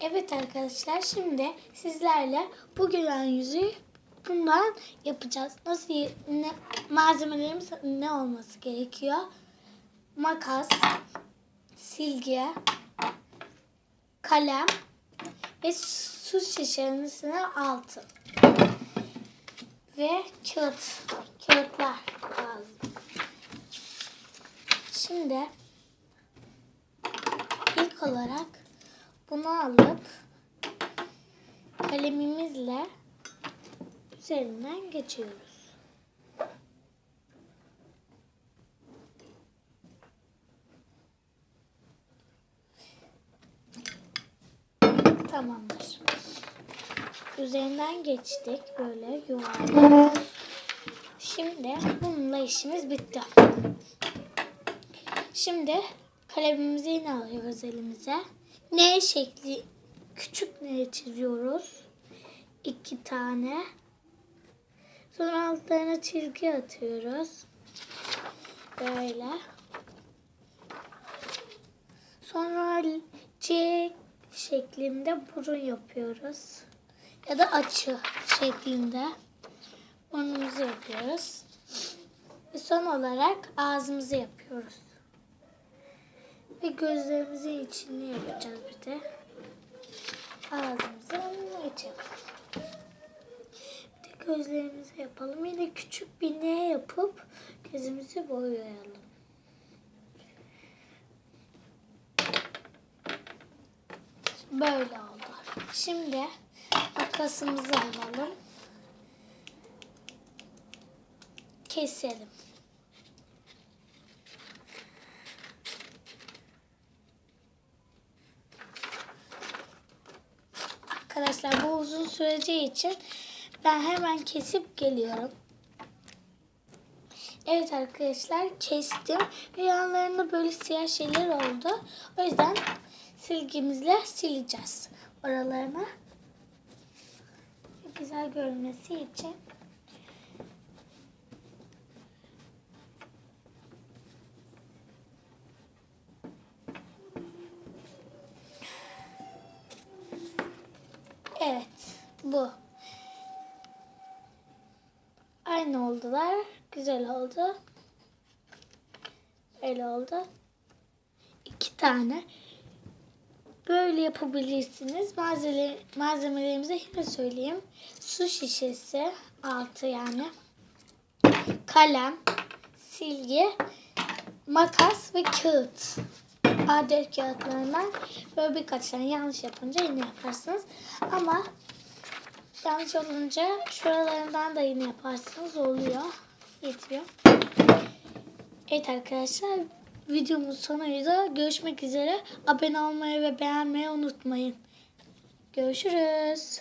Evet arkadaşlar şimdi sizlerle bu gülen yüzü bundan yapacağız. Nasıl ne, malzemelerimiz ne olması gerekiyor? Makas, silgi, kalem ve su şişesine altı. Ve kağıt, kağıtlar lazım. Şimdi ilk olarak bunu alıp kalemimizle üzerinden geçiyoruz. Tamamdır. Üzerinden geçtik böyle yuvarlak. Şimdi bununla işimiz bitti. Şimdi kalemimizi yine alıyoruz elimize. N şekli küçük ne çiziyoruz. İki tane. Sonra altlarına çizgi atıyoruz. Böyle. Sonra C şeklinde burun yapıyoruz. Ya da açı şeklinde burnumuzu yapıyoruz. Ve son olarak ağzımızı yapıyoruz. Ve gözlerimizin içini yapacağız bir de. Ağzımızı açalım. Bir de gözlerimizi yapalım. Yine küçük bir ne yapıp gözümüzü boyayalım. Böyle oldu. Şimdi makasımızı alalım. Keselim. Arkadaşlar bu uzun süreceği için ben hemen kesip geliyorum. Evet arkadaşlar kestim. Ve yanlarında böyle siyah şeyler oldu. O yüzden silgimizle sileceğiz oralarını. Güzel görünmesi için. Evet, bu. Aynı oldular. Güzel oldu. Öyle oldu. İki tane. Böyle yapabilirsiniz. Malzeme, malzemelerimizi yine söyleyeyim. Su şişesi, altı yani. Kalem, silgi, makas ve kağıt. A4 kağıtlarından böyle birkaç tane yanlış yapınca yine yaparsınız. Ama yanlış olunca şuralarından da yine yaparsınız oluyor. Yetiyor. Evet arkadaşlar videomuz sonuydu. Görüşmek üzere. Abone olmayı ve beğenmeyi unutmayın. Görüşürüz.